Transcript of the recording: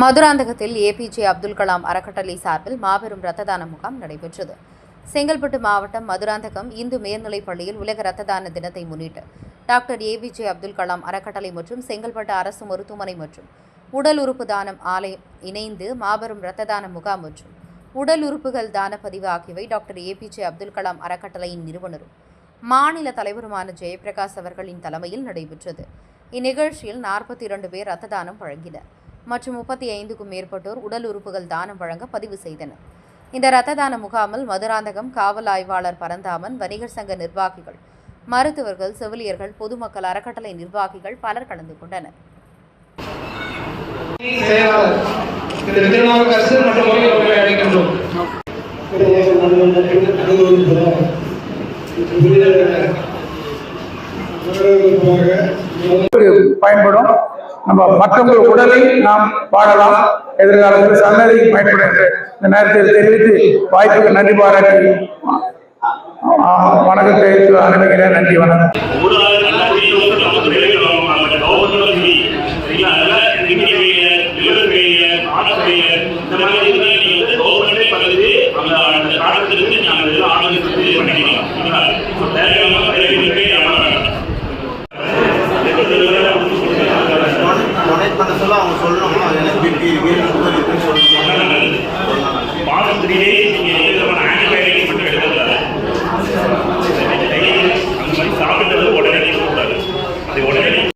மதுராந்தகத்தில் APJ Abdul Kalam அறக்கட்டளை சார்பில் மாபெரும் இரத்த தான முகாம் நடைபெற்றது. செங்கல்பட்டு மாவட்டம் மதுராந்தகம் இந்து மேல்நிலைப் பள்ளியில் உலக இரத்த தான தினத்தை முன்னிட்டு டாக்டர் ஏபிஜே அப்துல் கலாம் அறக்கட்டளை மற்றும் செங்கல்பட்டு அரசு மருத்துவமனை மற்றும் உடல் உறுப்பு தானம் ஆலயம் இணைந்து மாபெரும் இரத்த தான முகாம் மற்றும் உடல் உறுப்புகள் தான பதிவு ஆகியவை டாக்டர் ஏபிஜே அப்துல் கலாம் அறக்கட்டளையின் நிறுவனரும் மாநில தலைவருமான ஜெயபிரகாஷ் அவர்களின் தலைமையில் நடைபெற்றது. இந்நிகழ்ச்சியில் நாற்பத்தி இரண்டு பேர் இரத்த தானம் வழங்கினர். மற்றும் முப்பத்தி ஐந்துக்கும் மேற்பட்டோர் உடல் உறுப்புகள் தானம் வழங்க பதிவு செய்தனர். இந்த இரத்த தான முகாமில் மதுராந்தகம் காவல் ஆய்வாளர் பரந்தாமன் வணிகர் சங்க நிர்வாகிகள் மருத்துவர்கள் செவிலியர்கள் பொதுமக்கள் அறக்கட்டளை நிர்வாகிகள் பலர் கலந்து கொண்டனர். பயன்படும். நம்ம மற்றவங்க உடலை நாம் பாடலாம். எதிர்காலத்தில் சன்னதிக்கு பயன்படும் என்று இந்த நேரத்தில் தெரிவித்து வாய்ப்புக்கு நன்றி பாராட்டி வணக்கத்தை அனுப்புகிறேன். நன்றி வணக்கம். அவங்க சொல்லணும் எனக்கு பிபி இருக்கு